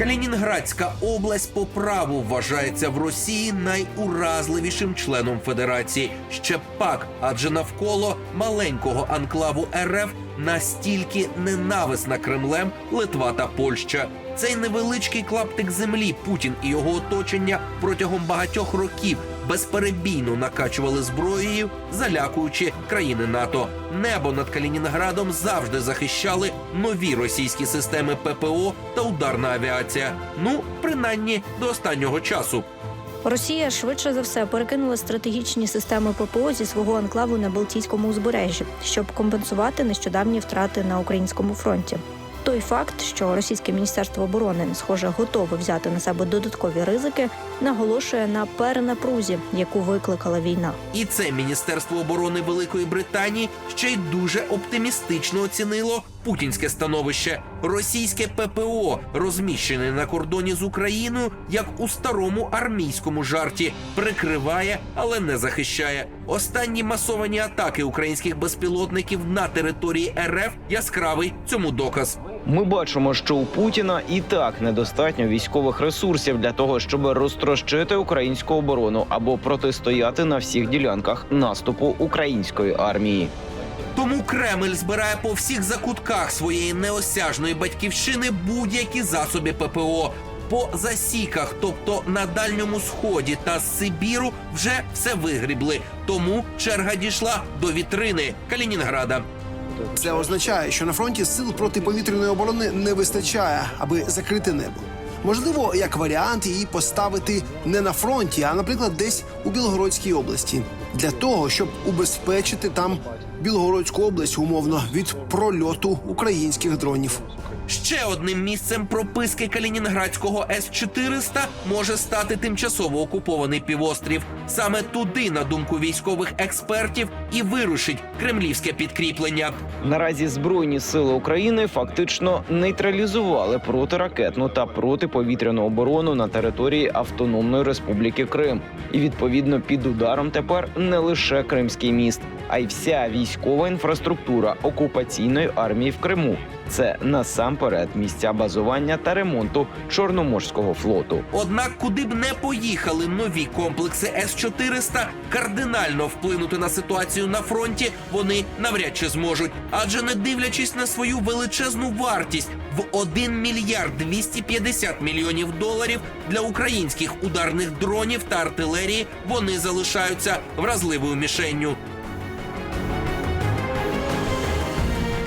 Калінінградська область по праву вважається в Росії найуразливішим членом Федерації. Ще пак, адже навколо маленького анклаву РФ настільки ненависна Кремлем Литва та Польща. Цей невеличкий клаптик землі Путін і його оточення протягом багатьох років безперебійно накачували зброєю, залякуючи країни НАТО. Небо над Калінінградом завжди захищали нові російські системи ППО та ударна авіація. Ну, принаймні до останнього часу. Росія швидше за все перекинула стратегічні системи ППО зі свого анклаву на Балтійському узбережжі, щоб компенсувати нещодавні втрати на українському фронті. Той факт, що російське міністерство оборони, схоже, готове взяти на себе додаткові ризики, наголошує на перенапрузі, яку викликала війна. І це Міністерство оборони Великої Британії ще й дуже оптимістично оцінило путінське становище. Російське ППО розміщене на кордоні з Україною, як у старому армійському жарті, прикриває, але не захищає. Останні масовані атаки українських безпілотників на території РФ яскравий цьому доказ. Ми бачимо, що у Путіна і так недостатньо військових ресурсів для того, щоб розтрощити українську оборону або протистояти на всіх ділянках наступу української армії. Тому Кремль збирає по всіх закутках своєї неосяжної батьківщини будь-які засоби ППО. По засіках, тобто на дальньому сході та з Сибіру, вже все вигрібли. Тому черга дійшла до вітрини Калінінграда. Це означає, що на фронті сил протиповітряної оборони не вистачає, аби закрити небо. Можливо, як варіант її поставити не на фронті, а, наприклад, десь у Білгородській області, для того, щоб убезпечити там Білгородську область умовно від прольоту українських дронів. Ще одним місцем прописки Калінінградського С-400 може стати тимчасово окупований півострів. Саме туди, на думку військових експертів, і вирушить кремлівське підкріплення. Наразі збройні сили України фактично нейтралізували протиракетну та протиповітряну оборону на території Автономної Республіки Крим. І відповідно під ударом тепер не лише Кримський міст, а й вся військова інфраструктура окупаційної армії в Криму. Це насамперед місця базування та ремонту Чорноморського флоту. Однак, куди б не поїхали нові комплекси С-400, кардинально вплинути на ситуацію на фронті вони навряд чи зможуть. Адже не дивлячись на свою величезну вартість в 1 мільярд 250 мільйонів доларів для українських ударних дронів та артилерії, вони залишаються вразливою мішенню.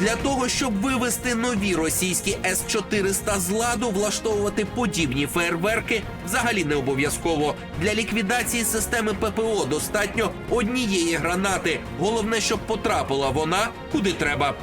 Для того щоб вивести нові російські С-400 з ладу, влаштовувати подібні фейерверки взагалі не обов'язково. Для ліквідації системи ППО достатньо однієї гранати. Головне, щоб потрапила вона куди треба.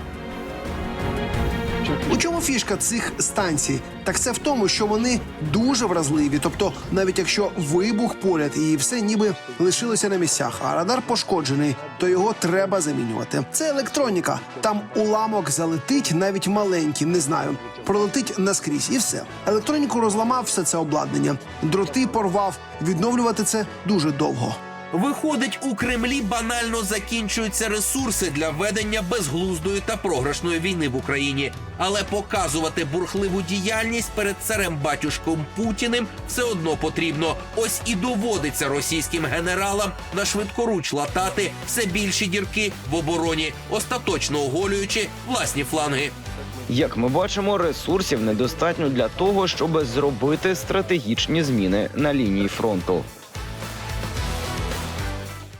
У чому фішка цих станцій? Так це в тому, що вони дуже вразливі. Тобто, навіть якщо вибух поряд і все ніби лишилося на місцях, а радар пошкоджений, то його треба замінювати. Це електроніка. Там уламок залетить, навіть маленький, не знаю. Пролетить наскрізь і все. Електроніку розламав все це обладнання, дроти порвав. Відновлювати це дуже довго. Виходить, у Кремлі банально закінчуються ресурси для ведення безглуздої та програшної війни в Україні. Але показувати бурхливу діяльність перед царем батюшком Путіним все одно потрібно. Ось і доводиться російським генералам на швидкоруч латати все більші дірки в обороні, остаточно оголюючи власні фланги. Як ми бачимо, ресурсів недостатньо для того, щоб зробити стратегічні зміни на лінії фронту.